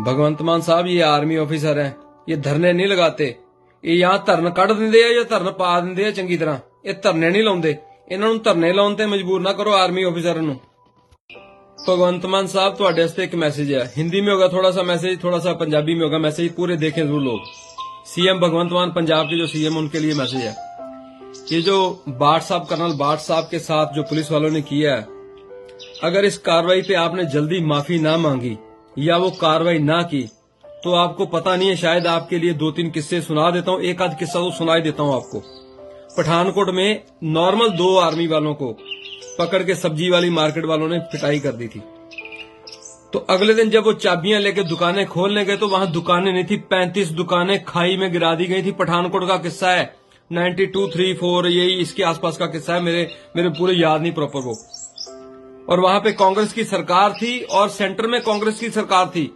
भगवंत मान साहब ये आर्मी ऑफिसर हैं ये धरने नहीं लगाते ਇਹ ਜਾਂ ਧਰਨ ਕੱਢ ਦਿੰਦੇ ਆ ਜਾਂ ਧਰਨ ਪਾ ਦਿੰਦੇ ਆ ਚੰਗੀ ਤਰ੍ਹਾਂ ਇਹ ਧਰਨੇ ਨਹੀਂ ਲਾਉਂਦੇ ਇਹਨਾਂ ਨੂੰ ਧਰਨੇ ਲਾਉਣ ਤੇ ਮਜਬੂਰ ਨਾ ਕਰੋ ਆਰਮੀ ਆਫੀਸਰ ਨੂੰ भगवंत मान साहब ਤੁਹਾਡੇ ਵਾਸਤੇ ਇੱਕ ਮੈਸੇਜ ਹੈ ਹਿੰਦੀ में होगा थोड़ा सा मैसेज थोड़ा सा पंजाबी में होगा मैसेज पूरे देखें जरूर लोग सीएम भगवंत मान पंजाब के जो सीएम उनके लिए मैसेज है ये जो बाठ साहब कर्नल बाठ साहब के साथ जो पुलिस वालों ने किया है अगर इस कार्रवाई पे आपने जल्दी माफी ना मांगी या वो कार्रवाई ना की तो आपको पता नहीं है, शायद आपके लिए दो तीन किस्से सुना देता हूँ, एक आध किस्सा तो सुना ही देता हूँ आपको। पठानकोट में नॉर्मल दो आर्मी वालों को पकड़ के सब्ज़ी वाली मार्केट वालों ने पिटाई कर दी थी। तो अगले दिन जब वो चाबियाँ लेके दुकानें खोलने गए तो वहाँ दुकानें नहीं थी, पैंतीस दुकानें खाई में गिरा दी गई थी। पठानकोट का किस्सा है 92 3 4 यही इसके आसपास का किस्सा है, मेरे मेरे पूरे याद नहीं प्रॉपर वो। और वहाँ पे कांग्रेस की सरकार थी और सेंटर में कांग्रेस की सरकार थी।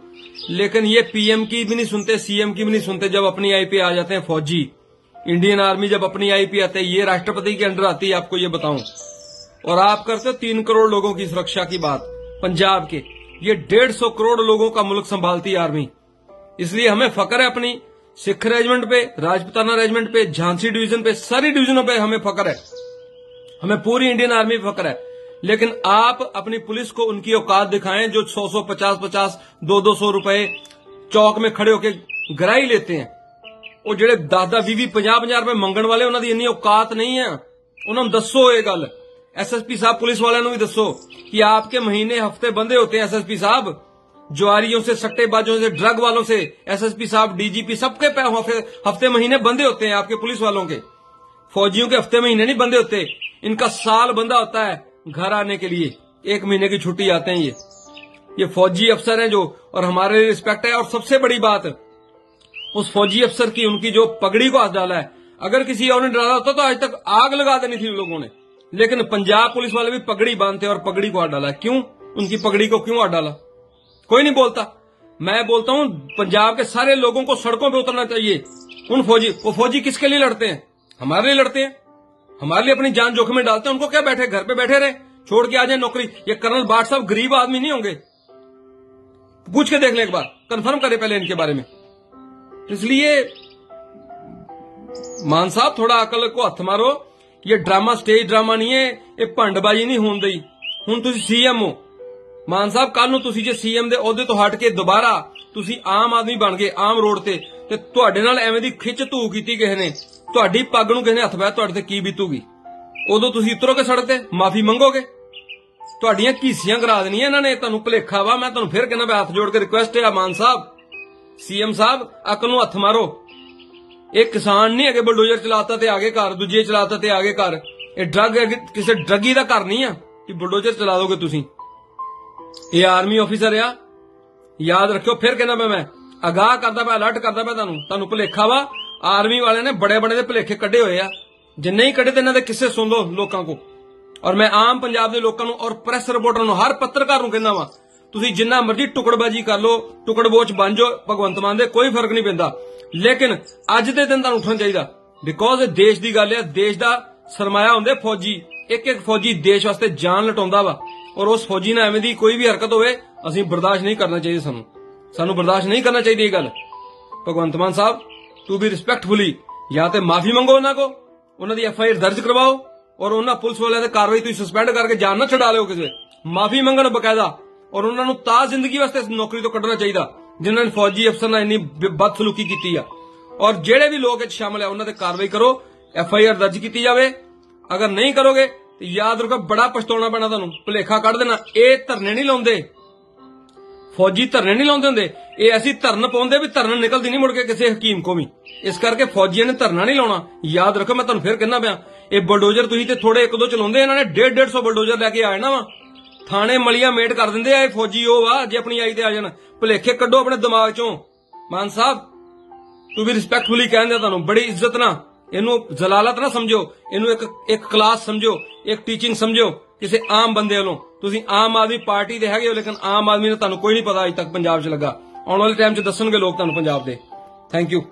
लेकिन ये पीएम की भी नहीं सुनते, सीएम की भी नहीं सुनते जब अपनी आई पे आ जाते हैं फौजी। इंडियन आर्मी जब अपनी आई पे आते हैं, ये राष्ट्रपति के अंडर आती है, आपको ये बताऊँ। और आप करते तीन करोड़ लोगों की सुरक्षा की बात, पंजाब के। ये डेढ़ सौ करोड़ लोगों का मुल्क संभालती है आर्मी। इसलिए हमें फकर है अपनी, सिख रेजिमेंट पे, राजपुताना रेजिमेंट पे, झांसी डिवीज़न पे, सारी डिवीजनों पे हमें फकर है। हमें पूरी इंडियन आर्मी पे फकर है। लेकिन आप अपनी पुलिस को उनकी औकात दिखाएं जो 100 सौ पचास पचास दो दो सौ रुपए चौक में खड़े होके गराई लेते हैं ਉਹ ਜਿਹੜੇ 10 10 20 50 50 ਰੁਪਏ ਮੰਗਣ ਵਾਲੇ ਉਹਨਾਂ ਦੀ ਇੰਨੀ ਔਕਾਤ ਨਹੀਂ ਹੈ ਉਹਨਾਂ ਨੂੰ ਦੱਸੋ ਇਹ ਗੱਲ ਐਸਐਸਪੀ ਸਾਹਿਬ ਪੁਲਿਸ वालों ਨੂੰ भी दसो कि आपके महीने हफ्ते बंधे होते हैं एसएसपी साहब जुआरियों से सट्टेबाजों से ड्रग वालों से एसएसपी साहब डीजीपी सबके पे हफ्ते हफ्ते महीने बंधे होते हैं आपके पुलिस वालों के फौजियों के हफ्ते महीने नहीं बंधे होते इनका साल बंधा होता है घर आने के लिए। एक महीने की छुट्टी आते हैं ये। ये फौजी अफसर हैं जो, और हमारे लिए रिस्पेक्ट है, और सबसे बड़ी बात, उस फौजी अफसर की उनकी जो पगड़ी को हाथ डाला है, अगर किसी और ने डाला होता तो आज तक आग लगा देनी थी लोगों ने। लेकिन पंजाब पुलिस वाले भी पगड़ी बांधते और पगड़ी को हाथ डाला क्यों? उनकी पगड़ी को क्यों हाथ डाला? कोई नहीं बोलता। मैं बोलता हूँ, पंजाब के सारे लोगों को सड़कों पर उतरना चाहिए। उन फौजी, वो फौजी किसके लिए लड़ते हैं? हमारे लिए लड़ते हैं। हमारे लिए अपनी जान जोखिम में डालते हैं। उनको क्या बैठे, घर पे बैठे रहे? छोड़ के आ जाए नौकरी ये कर्नल बाट साहब गरीब आदमी नहीं होंगे पूछ के देख ले एक बार कंफर्म करे पहले इनके बारे में इसलिए मान साहब थोड़ा अकल को हथ मारो ये ड्रामा स्टेज ड्रामा ਨਹੀਂ ਹੈ ਇਹ ਭੰਡਬਾਜੀ ਨਹੀਂ ਹੁੰਦੀ ਹੁਣ ਤੁਸੀਂ ਸੀਐਮ ਹੋ ਮਾਨ ਸਾਹਿਬ ਕੱਲ ਨੂੰ ਤੁਸੀਂ ਜੇ ਸੀਐਮ ਦੇ ਅਹੁਦੇ ਤੋਂ ਹਟ ਕੇ ਦੁਬਾਰਾ ਤੁਸੀਂ ਆਮ ਆਦਮੀ ਬਣ ਗਏ ਆਮ ਰੋਡ ਤੇ ਤੇ ਤੁਹਾਡੇ ਨਾਲ ਐਵੇਂ ਦੀ ਖਿੱਚ ਧੂ ਕੀਤੀ ਕਿਸੇ ਨੇ ਤੁਹਾਡੀ ਪੱਗ ਨੂੰ ਕਿਸੇ ਨੇ ਹੱਥ ਪਾਇਆ ਤੁਹਾਡੇ ਤੇ ਕੀ ਬੀਤੂਗੀ ਉਦੋਂ ਤੁਸੀਂ ਉਤਰੋਗੇ ਸੜਕ ਤੇ ਮਾਫੀ ਮੰਗੋਗੇ ਤੁਹਾਡੀਆਂ ਕੀਸੀਆਂ ਕਰਾ ਦੇਣੀਆਂ ਇਹਨਾਂ ਨੇ, ਤੁਹਾਨੂੰ ਭੁਲੇਖਾ ਵਾ, ਮੈਂ ਤੁਹਾਨੂੰ ਫਿਰ ਕਹਿੰਦਾ ਮੈਂ ਹੱਥ ਜੋੜ ਕੇ ਰਿਕੁਐਸਟ ਹੈ ਮਾਨ ਸਾਹਿਬ ਸੀਐਮ ਸਾਹਿਬ, ਅੱਕ ਨੂੰ ਹੱਥ ਮਾਰੋ। ਇਹ ਕਿਸਾਨ ਨਹੀਂ ਹੈਗੇ, ਬਲਡੋਜ਼ਰ ਚਲਾਤਾ ਤੇ ਆਗੇ ਘਰ, ਦੂਜੇ ਚਲਾਤਾ ਤੇ ਆਗੇ ਘਰ। ਇਹ ਡਰੱਗ ਕਿਸੇ ਡਰੱਗੀ ਦਾ ਘਰ ਨਹੀਂ ਆ, ਕਿ ਬਲਡੋਜ਼ਰ ਚਲਾ ਦੋਗੇ ਤੁਸੀਂ। ਇਹ ਆਰਮੀ ਆਫੀਸਰ ਆ, ਯਾਦ ਰੱਖਿਓ, ਫਿਰ ਕਹਿੰਦਾ ਮੈਂ ਮੈਂ ਅਗਾਹ ਕਰਦਾ ਪਿਆ ਅਲਰਟ ਕਰਦਾ ਪਿਆ ਤੁਹਾਨੂੰ ਤੁਹਾਨੂੰ ਭੁਲੇਖਾ ਵਾ। ਆਰਮੀ ਵਾਲਿਆਂ ਨੇ ਬੜੇ ਬੜੇ ਦੇ ਭੁਲੇਖੇ ਕੱਢੇ ਹੋਏ ਆ। ਜਿੰਨੇ ਹੀ ਕੱਢੇ ਤੇ ਇਹਨਾਂ ਦੇ ਕਿੱਸੇ ਸੁਣ ਲਓ ਲੋਕਾਂ ਕੋ। ਔਰ ਮੈਂ ਆਮ ਪੰਜਾਬ ਦੇ ਲੋਕਾਂ ਨੂੰ ਔਰ ਪ੍ਰੈਸ ਰਿਪੋਰਟਰ ਨੂੰ, ਹਰ ਪੱਤਰਕਾਰ ਨੂੰ ਕਹਿੰਦਾ ਵਾਂ, ਤੁਸੀਂ ਜਿੰਨਾ ਮਰਜ਼ੀ ਟੁਕੜਬਾਜੀ ਕਰ ਲਓ, ਟੁਕੜਬੋਚ ਬਣ ਜਾਓ, ਭਗਵੰਤ ਮਾਨ ਦੇ ਕੋਈ ਫ਼ਰਕ ਨਹੀਂ ਪੈਂਦਾ। ਲੇਕਿਨ ਅੱਜ ਦੇ ਦਿਨ ਤੁਹਾਨੂੰ ਉੱਠਣਾ ਚਾਹੀਦਾ। ਬਿਕੋਜ਼ ਇਹ ਦੇਸ਼ ਦੀ ਗੱਲ ਹੈ ਦੇਸ਼ ਦਾ ਸਰਮਾਇਆ ਹੁੰਦੇ ਫੌਜੀ। ਇੱਕ ਇੱਕ ਫੌਜੀ ਦੇਸ਼ ਵਾਸਤੇ ਜਾਨ ਲਟਾਉਂਦਾ ਵਾ। ਔਰ ਉਸ ਫੌਜੀ ਨਾਲ ਐਵੇਂ ਦੀ ਕੋਈ ਵੀ ਹਰਕਤ ਹੋਵੇ, ਅਸੀਂ ਬਰਦਾਸ਼ਤ ਨਹੀਂ ਕਰਨਾ ਚਾਹੀਦਾ ਸਾਨੂੰ। ਸਾਨੂੰ ਬਰਦਾਸ਼ਤ ਨਹੀਂ ਕਰਨਾ ਚਾਹੀਦੀ ਇਹ ਗੱਲ। Bhagwant Mann Sahib to be respectfully ਜਾਂ ਤੇ ਮਾਫੀ ਮੰਗੋ ਉਹਨਾਂ ਕੋ। ਉਹਨਾਂ ਦੀ ਐਫ ਆਈ ਆਰ ਦਰਜ ਕਰਵਾਓ। ਔਰ ਉਹਨਾਂ ਪੁਲਿਸ ਵਾਲਿਆਂ ਦੇ ਕਾਰਵਾਈ ਤੁਸੀਂ ਸਸਪੈਂਡ ਕਰਕੇ ਜਾਨ ਨਾ ਛਡਾ ਲਿਓ ਕਿਸੇ। ਮਾਫੀ ਮੰਗਣ ਬਕਾਇਦਾ। ਔਰ ਉਹਨਾਂ ਨੂੰ ਤਾਂ ਜ਼ਿੰਦਗੀ ਵਾਸਤੇ ਨੌਕਰੀ ਤੋਂ ਕੱਢਣਾ ਚਾਹੀਦਾ, ਜਿਨ੍ਹਾਂ ਨੇ ਫੌਜੀ ਅਫਸਰ ਨਾਲ ਇੰਨੀ ਬਦਸਲੂਕੀ ਕੀਤੀ ਆ। ਔਰ ਜਿਹੜੇ ਵੀ ਲੋਕ ਇਹ ਸ਼ਾਮਲ ਆ, ਉਹਨਾਂ ਤੇ ਕਾਰਵਾਈ ਕਰੋ। ਐਫ ਆਈ ਆਰ ਦਰਜ ਕੀਤੀ ਜਾਵੇ। ਅਗਰ ਨਹੀਂ ਕਰੋਗੇ, ਤੇ ਯਾਦ ਰੱਖੋ, ਬੜਾ ਪਛਤਾਉਣਾ ਪੈਣਾ ਤੁਹਾਨੂੰ। ਭੁਲੇਖਾ ਕੱਢ ਦੇਣਾ। ਇਹ ਧਰਨੇ ਨਹੀਂ ਲਾਉਂਦੇ। ਫੌਜੀ ਧਰਨੇ ਨਹੀਂ ਲਾਉਂਦੇ ਹੁੰਦੇ। ਇਹ ਐਸੀ ਧਰਨ ਪਾਉਂਦੇ ਵੀ ਧਰਨ ਨਿਕਲਦੀ ਨਹੀਂ ਮੁੜ ਕੇ ਕਿਸੇ ਹਕੀਮ ਕੋ ਵੀ। ਇਸ ਕਰਕੇ ਫੌਜੀਆਂ ਨੇ ਧਰਨਾ ਨਹੀਂ ਲਾਉਣਾ। ਯਾਦ ਰੱਖੋ, ਮੈਂ ਤੁਹਾਨੂੰ ਫਿਰ ਕਹਿੰਦਾ ਪਿਆ ਇਹ ਬਲਡੋਜ਼ਰ ਤੁਸੀਂ ਤੇ ਥੋੜੇ ਇੱਕ ਦੋ ਚਲਾਉਂਦੇ, ਇਹਨਾਂ ਨੇ 1.5 150 ਬਲਡੋਜ਼ਰ ਲੈ ਕੇ ਆਏ ਨਾ ਵਾ। ਥਾਣੇ ਮਲੀਆਂ ਮੇਟ ਕਰ ਦਿੰਦੇ ਆ, ਇਹ ਫੌਜੀ ਉਹ ਵਾ ਜੇ ਆਪਣੀ ਆਈ ਤੇ ਆ ਜਾਣ। ਭੁਲੇਖੇ ਕੱਢੋ ਆਪਣੇ ਦਿਮਾਗ ਚੋਂ। ਮਾਨ ਸਾਹਿਬ, ਤੂੰ ਵੀ ਰਿਸਪੈਕਟਫੁਲੀ ਕਹਿੰਦਾ ਤੁਹਾਨੂੰ, ਬੜੀ ਇੱਜ਼ਤ ਨਾਲ। ਇਹਨੂੰ ਜ਼ਲਾਲਤ ਨਾ ਸਮਝੋ, ਇਹਨੂੰ ਇੱਕ ਇੱਕ ਕਲਾਸ ਸਮਝੋ, ਇੱਕ ਟੀਚਿੰਗ ਸਮਝੋ, ਕਿਸੇ ਆਮ ਬੰਦੇ ਵੱਲੋਂ। ਤੁਸੀਂ ਆਮ ਆਦਮੀ ਪਾਰਟੀ ਦੇ ਹੈਗੇ ਹੋ, ਲੇਕਿਨ ਆਮ ਆਦਮੀ ਨੇ ਤੁਹਾਨੂੰ ਕੋਈ ਨਹੀਂ ਪਤਾ ਅਜੇ ਤੱਕ ਪੰਜਾਬ 'ਚ ਲੱਗਾ। ਆਉਣ ਵਾਲੇ ਟਾਈਮ 'ਚ ਦੱਸਣਗੇ ਲੋਕ ਤੁਹਾਨੂੰ ਪੰਜਾਬ ਦੇ। Thank you